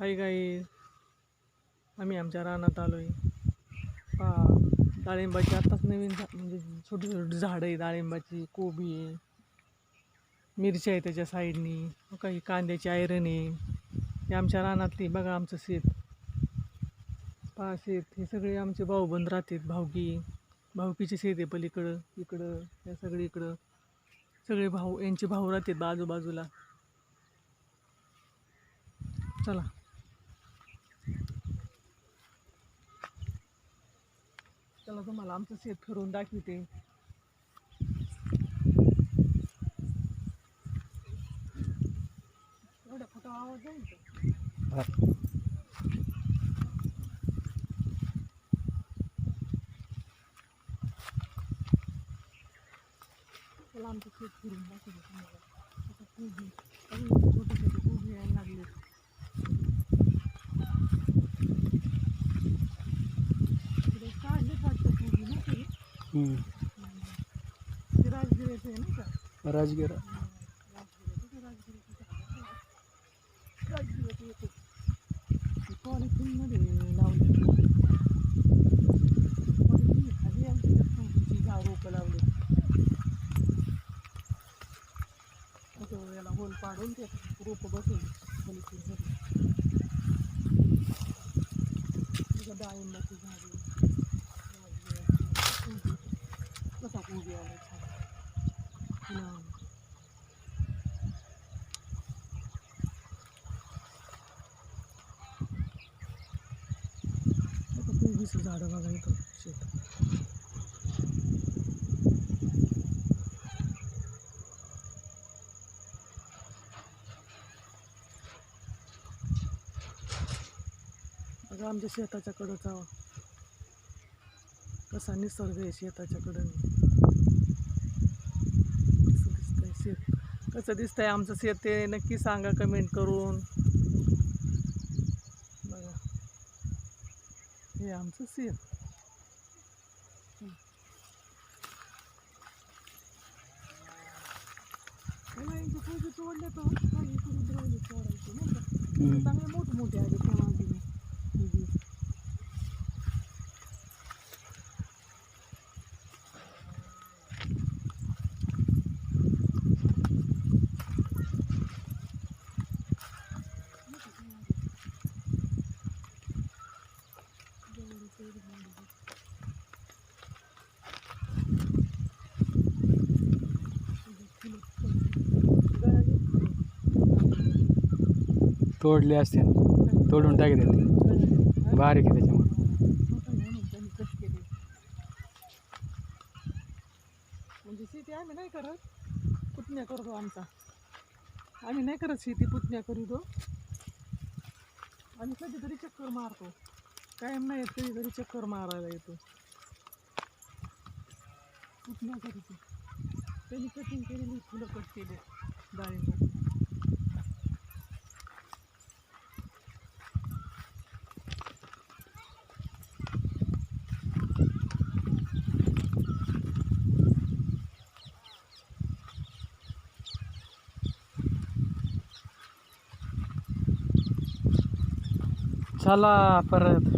हाय गाई आम्ही आमच्या रानात आलो आहे पा डाळिंबाची आत्ताच नवीन झा म्हणजे छोटी छोटी झाडं आहे डाळिंबाची कोबी आहे. मिरची आहे त्याच्या साईडनी. काही कांद्याची आयरन आहे. हे आमच्या रानातली बघा आमचं शेत. पहा शेत. हे सगळे आमचे भाऊबंद राहतात. भावकी भावकीचे शेत आहे पलीकडं इकडं या सगळी इकडं सगळे भाऊ यांचे भाऊ राहतात बाजूबाजूला चला. चला तुम्हाला आमचं शेत फिरून दाखवते. एवढा खोटा आवाज जाईल का? चला आमचं शेत फिरून दाखवते तुम्हाला. छोटे छोटे कोबी यायला लागले इकडे काढले वाटतं कोबी ना ते ते राजगिऱ्याचं आहे ना का राजगिरा. पॉलिथिनमध्ये लावले पॉलिथिन रोपं लावले होल पाडून ते रोपं बसून डाळिंबाची झाडे कोबी कसा झाडं बघा इथं शेत बघा आमच्या शेताच्या कडचा कसा निसर्ग आहे शेताच्या कडं कसं दिसतंय शेत कसं दिसतंय आमचं शेत ते नक्की सांगा कमेंट करून. बघा. हे आमचं शेत तोडले तर चांगले मोठे मोठे आले बाजूने कोबी तोडले असते तोडून टाकले ते. बारीक आहे त्याच्यामुळे. म्हणून त्यांनी म्हणजे शेती आम्ही नाही करत पुतण्या करतो आमचा. आम्ही नाही करत शेती पुतण्या करीतो. आम्ही कधीतरी चक्कर मारतो. कायम नाही येत कधीतरी चक्कर मारायला येतो. पुतण्या करीतो. त्यांनी कटिंग केलेली फुलं कट केले डाळिंब चला परत.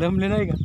दमले नाही का?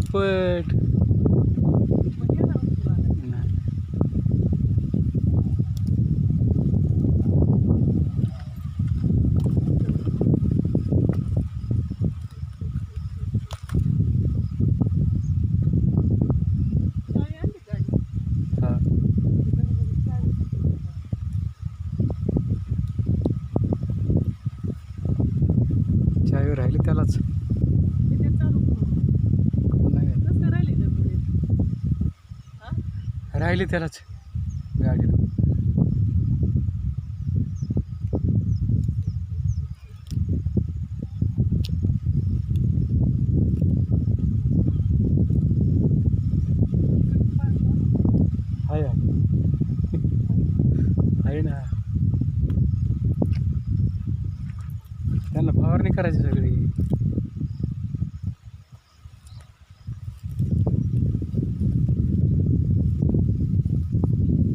perfect. राहिली त्यालाच. गाडीला आहे ना. त्यांना फवारणी करायची सगळी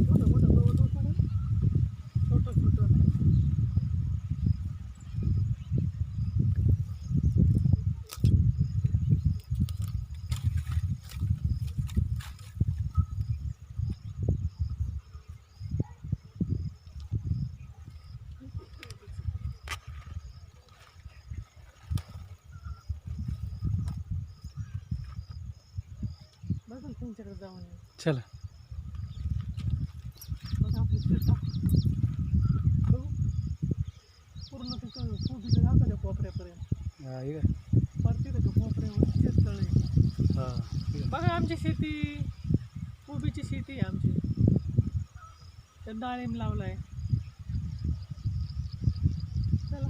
छोटं मोठं गवत होतं ना. छोटं छोटं बघा त्यांच्याकडे जाऊन ये. चला बघा आपली पूर्ण तिथं कोबीचं जातं त्या कोपऱ्यापर्यंत हा, हे काय? परती त्याच्या कोपऱ्यावर शेततळ आहे हा, हे काय? बघा आमची शेती कोबीची शेती आहे आमची त्यात डाळिंब लावलाय चला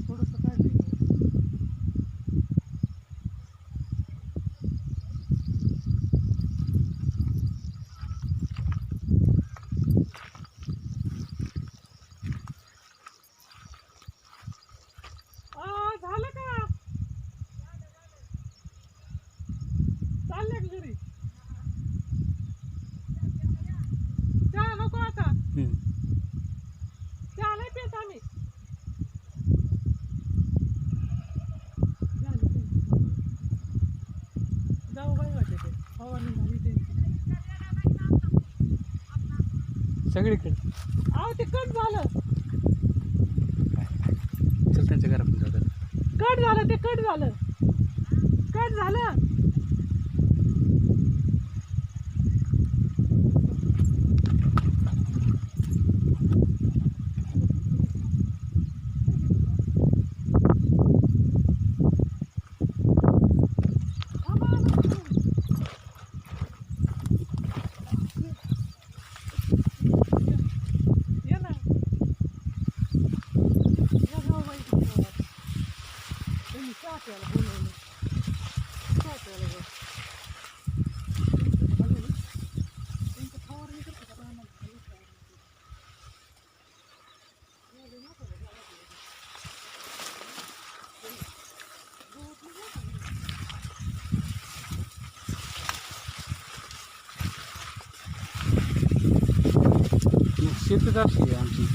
थोडंसं काढलंय मी. आ, झालं का चाललंय का घरी चहा नको आता हम्म. चहा नाही पित आम्ही झालं ते. जाऊ बाई वाटते ते फवारणी झाली ते सगळीकडे. अहो ते कट झालं. चल त्यांच्या घरात कट झालं ते कट झालं. कट झालं ये ना या जाऊबाई तिथे गावात. त्यांनी चहा प्यायला बोलवलं चहा प्यायला बस. त्यांचं झालं ना? त्यांचं फवारणी करतात आता आम्हाला झाली फवारणी. एवढे नको रे, झालं ते. गवत नाही मोठं. शेतीच आमची आहे आमची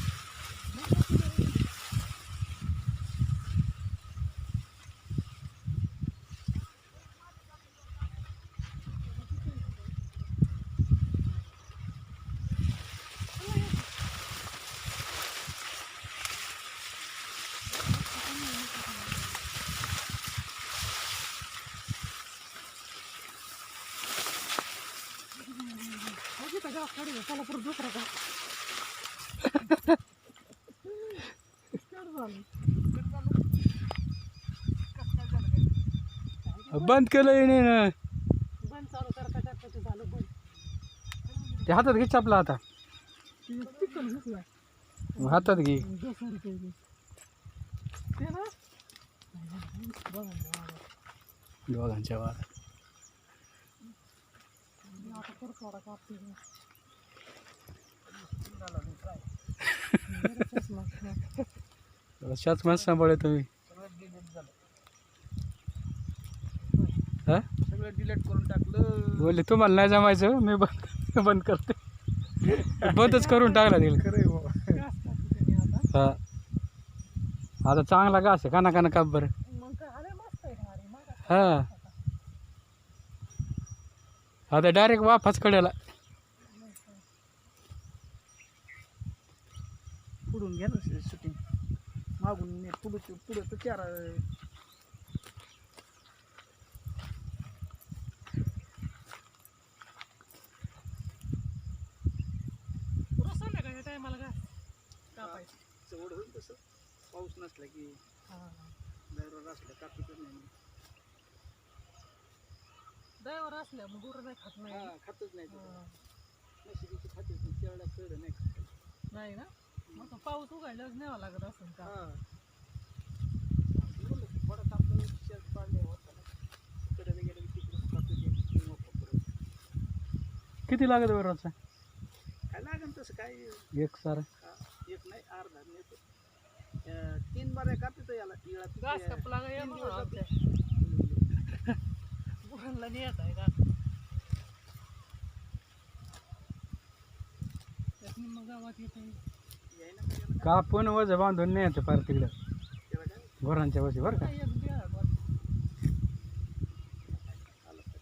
अजून का काढू चला परत दुसरा का कट झालं. बंद केलं नाही ना. ते हातात घे आपला आता. हातात घे. दोघांच्या मी आता परत थोडा कापते ना. जरा चष्मा. शाच मास सांभाळे तुम्ही हा सगळं डिलीट करून टाकलं बोलले तुम्हाला नाही जमायचं मी बंद बंद करते बंदच करून टाकला आता. हा आता चांगला घास आहे काना काना काप बरं? हा आता डायरेक्ट वाफाच कडेला पुढून घ्या ना शूटिंग मागून ने पुढं पुढं तर चार टायमाला घास कापायचं. होईल तसं पाऊस नसला की हा, हा. दररोज असलं कापी तर नाही ड्रायव्हर असल्या मग गुरं नाही खात नाही खातच नाही. हा. म्हशीबिशी खातेच नाही शेळ्या कळलं नाही खात. नाही ना मग तो पाऊस उघडल्यावर न्यावा लागत असेल का? हा. आपलं शेत पाडले तिकडे गेलं. किती लागत बरं रोजचा काय लागेल तसं काय? एक सारा. एक नाही अर्धा तीन बाऱ्या कापितो याला घास ते- कापला का या तीन म्हणून दिवस आमच्या? गुरांना न्यायचा आहे घास निम्म गावात येते कापून वज बांधून नाही येतं पार तिकडं. गुरांच्या वशी बरं का काय एक बिया आहे बा. आलं तर.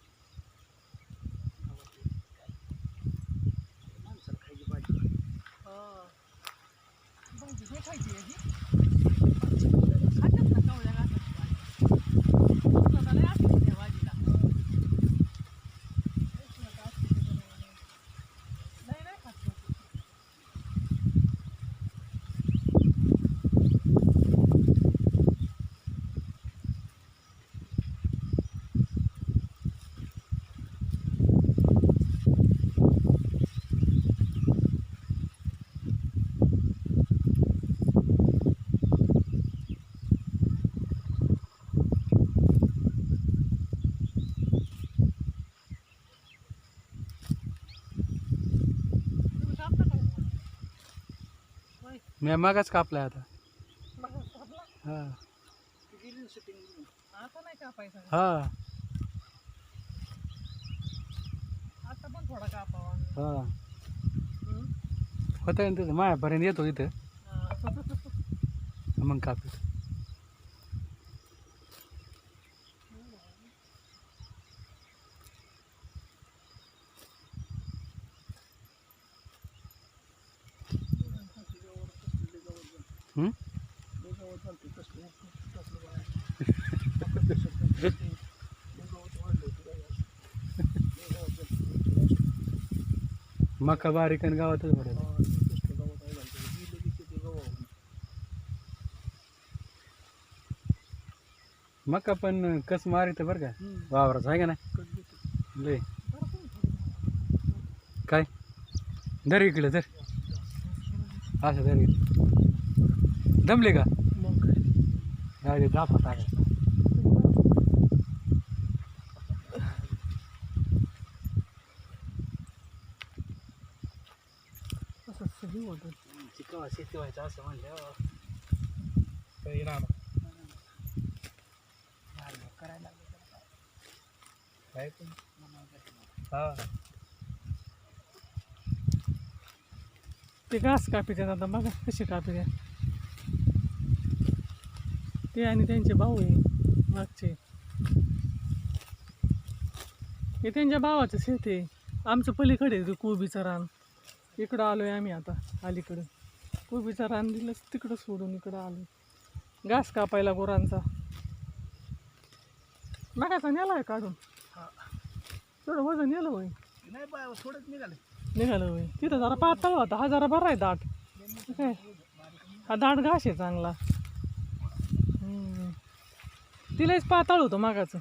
माणसाला खायची भाजी हा. भाजी नाही खायची याची खात्यात ना कवळ्या घासाची भाजी उष्णता लय असते त्या भाजीला उष्णता असते त्याच्यामुळे. नाही नाही खात लोकं. तुम्ही कापता काय मग? होय. मी मागाच कापलाय आता? हा. आता नाही कापायचा? हा. आता पण थोडा कापावा. हा. हम्म? होतं ना मायापर्यंत येतो इथं. मग कापी मका बारीक आणि गावातच भरेल मका पण कस मारित बरं का? वावराचं आहे का नाही? लय. काय? धर इकडे धर असं इकडे. दमले का? असं सगळी होतं चिकावा शेती व्हायचं असं म्हणलं करायला काय पण हा ते घास कापी देत आता बघा कसे कापी द्या. ते आणि त्यांचे भाऊ आहे मागचे. हे त्यांच्या भावाचं शेत आहे. आमचं पलीकडे आहे ते कोबीचं रान. इकडं आलोय आम्ही आता अलीकडे. कोबीचं रान दिलं तिकडं सोडून इकडं आलो घास कापायला गुरांचा. मागाचा नेला आहे काढून थोडं वजन नेलं होय. नाही बा थोडंच निघाले. निघालं होय. तिथं जरा पातळ होता हा जरा बरा आहे दाट. काय हा दाट घास आहे चांगला. तिलाच पातळ होतं मागाचं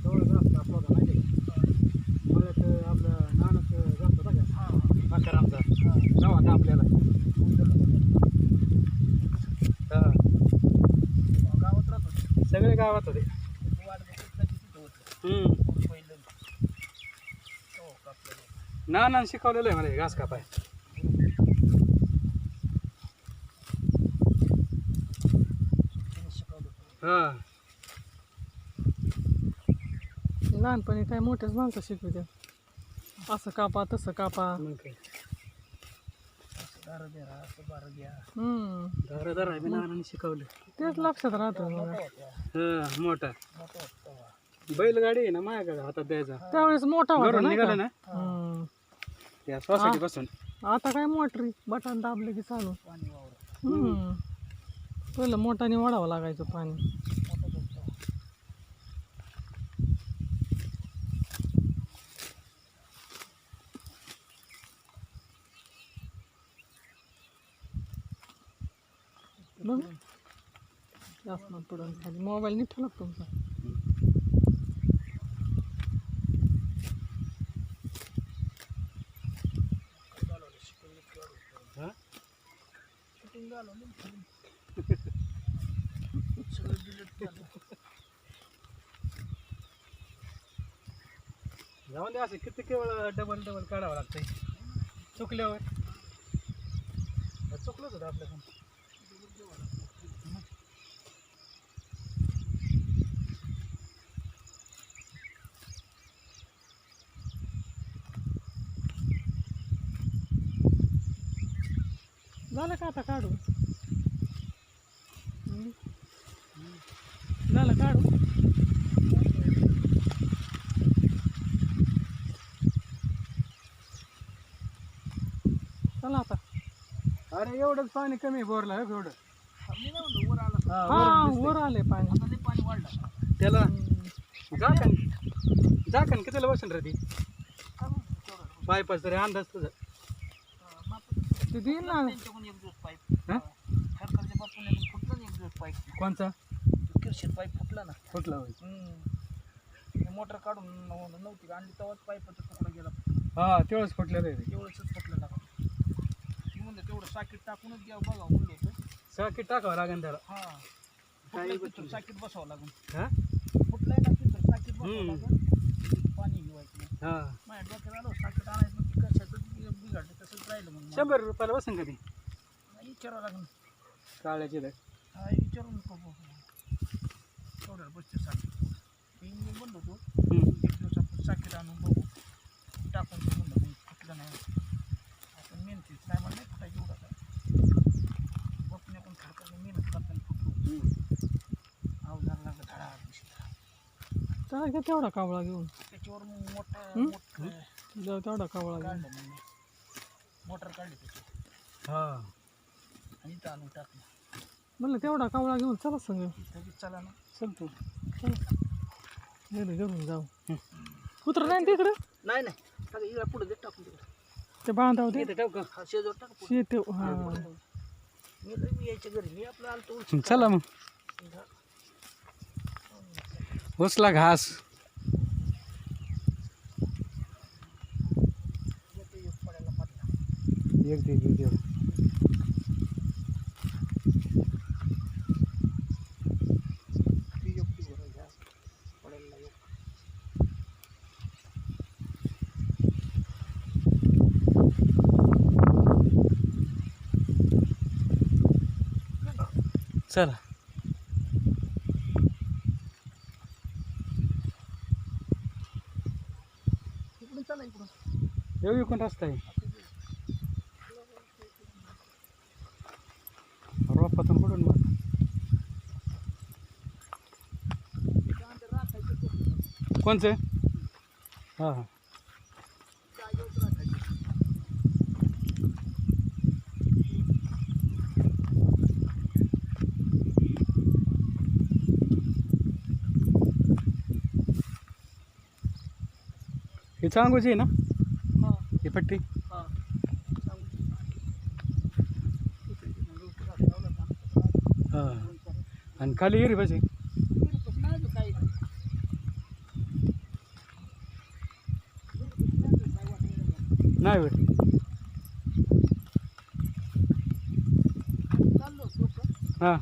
जवळ जास्त आपला होता माहिती आहे का मळ्यात आपलं नानक जास्त होता का मकरामचा तेव्हा आता आपल्याला हा गावात राहत होते सगळे गावात होते. कापलं नाना शिकवलेलं आहे मला घास कापाय. हा. लहानपणी काय मोठ्याच माणसं शिकवते असं कापा तसं कापा. मग काय असं दारं द्या असं बारं घ्या हम्म शिकवलं तेच लक्षात राहतं मग हा मोठा. बैलगाडी आहे ना माझ्याकडे हातात द्यायचा त्यावेळेस मोठा होता घरून नाही का? निघाला ना हम्म. त्या सोसायटी पासून आता काय मोटरी बटन दाबलं की चालू हम्म. पहिलं मोठाने वाढावं लागायचं पाणी बघ असणार पडून खाली. मोबाईल नीट ठेवला तुमचा? जाऊन दे असं किती केवळ डबल डबल काढावं लागतंय. चुकल्यावर. चुकलंच होतं आपल्याकडून. झालं का आता काढू? झालं काढू? चला आता. अरे एवढंच पाणी कमी बोरला एवढं मी नाही म्हणतो वर आला हा, हा वर आले पाणी. आता ते पाणी वाढलं. त्याला झाकण झाकण कितीला बसेल रे ती? पायपाच तरी अंदाज तुझा. ते देईल ना. त्यांच्याकडून एक दिवस पाईप. हा? सरकारच्या बापून फुटला ना एक दिवस पाईप कोणचा? किरशेत पाईप फुटला ना. फुटला होय. मोटर काढून नव- नव्हती का? आणली तेव्हाच पाईपाचा तुकडा गेला. हा तेवढंच फुटलेलं आहे ते. तेवढंच फुटलं लागा मी म्हणलं तेवढं साकीट टाकूनच घ्या बघा म्हणलं होतं साकी टाकावं लागेल त्याला. हा. काही गोष्टी साकीट बसावं हा? ना तिथं साकीट बसावं हम्म. लागेल? पाणी घेवायचं. नाही हा. माझ्या डोक्यात आलं साकीट आणायचं मग ते कशाचं बि- बिघडलं तसंच राहिलं मग. शंभर रुपयाला बसेल का ती? नाही, विचारावं लागेल. काळ्याची लय. हा विचारून नको तेवढ्याला बसते साकीट मी मी म्हणलो होतो हम्म. एक दिवस आपण साकीट आणून बघू. टाकून घेऊ म्हणलं पण फुटलं नाही. आपण मेहनतीच नाही नाही फुटायची एवढा काय बघणे पण खडकाने मेहनत करताना फुटलो हम्म. अवजार लागलं धडा चला घ्या तेवढा कावळा घेऊन. त्याच्यावर मग मोठा? मोठं जाऊ तेवढा कावळा घेऊन. काढलं मी. मोटर काढली त्याची. हा. आणि इथं आणून टाकलं. म्हणलं तेवढा कावळा घेऊन चला संग. चला ना. चल तू. गेले घेऊन जाऊ. कुत्र नाही ना तिकडं? नाही नाही. टाका इकडे पुढे दे टाकून तिकडे ते बांधाव ते? का? हा शेजवर टाका शेत हा मी यायच्या घरी. मी आपलं आलतो चला मग. उचला घास. एक दे दे दे ती एक ती बरं घ्या पडायला एक चला. येऊ इकडून रस्ता आहे रोपातून पडून मग. कोणचं? हां हां. हे चांगूची आहे ना? हा. ही पट्टी? हा. हां. आणि खाली हिरी पाहिजे. नाही अजून काही विहिरीपासून नाही अजून काही वाटलं नाही. नाही भेट चाललो होतो का? हां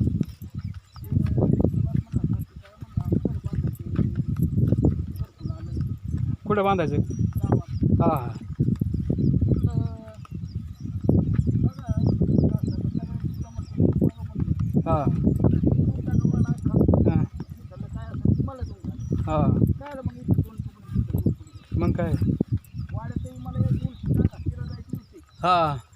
कुठं बांधायचं? हां. हां. हां. हां. मग काय? हां.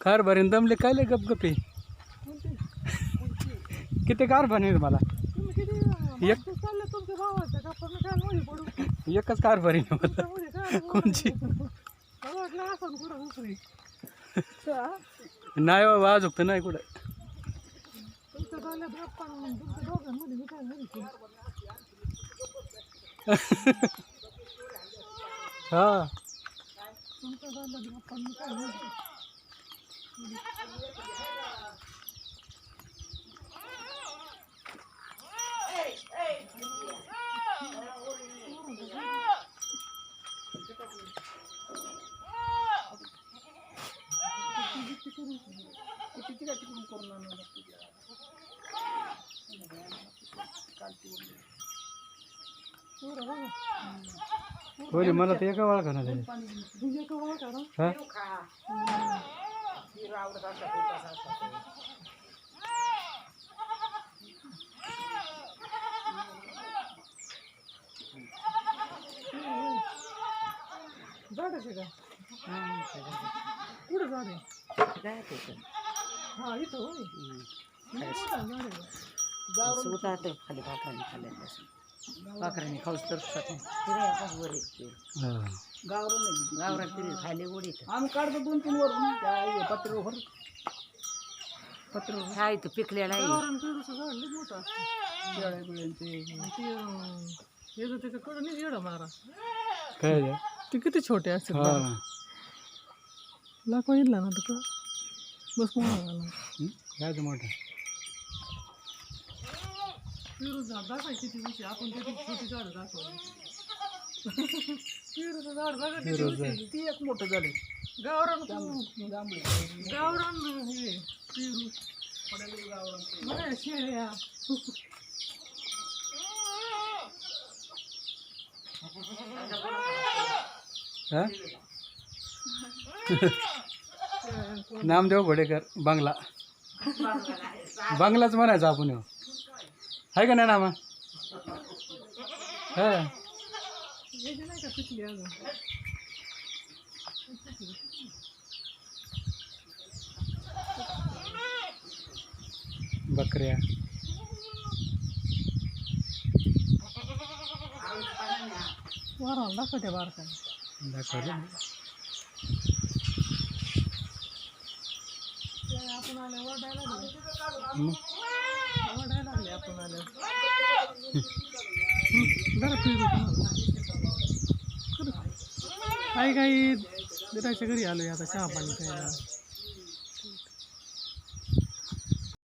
कार भरेन दमले काय लय गपगपे? किती कार भरेन मला? एक एकच कार भरीन मला. कोणची? नाही बाबा अजून तर नाही कुठं. हा. मला ते एका वाळखा ना झाले तुझ्या कवा करा हा हिरो आवडत असला तो कसा असला तो. झाडाचे का कुठं आहे हा इथं गं? खाली भाकरांनी खाल्ल्या भाकरांनी खाऊस तर वर हा. गावरान गावरान तरी खायला गोडी आम्ही काढतो दोन तीन वर. पत्र पत्र हा इथं पिकलेला आहे गावरान पेरूचं झाड लई मोठं असतं शेळ्या बिळ्यांचे. आणि ते अं, याचं त्याचं कडं नाही येडं मारा. काय आहे? ते किती छोटे असतात हा. लाकूड इडला ना तर बस मोठा झाला. हं? काय ते मोठं? पेरू झाड दाखवाय किती उंची आपण किती छोटी झाड दाखवली. पेरूचं झाड बघा किती पेरूचं. ती एक मोठं झाले गावरान गावरान हे. पेरू बघा शेळ्या हा? नामदेव घोडेकर बांगला. बांगलाच म्हणायचं आपण ह्यो. आहे का नाही नामा? हा. नाही का पिकली अजून बकऱ्या. वारा दाखवते बारकाने दाखवलं आपण आले वडायला वडायला लागले आपण आले. जरा. करू. काही काही दिराच्या घरी आलोय आता चहा पाणी प्यायला.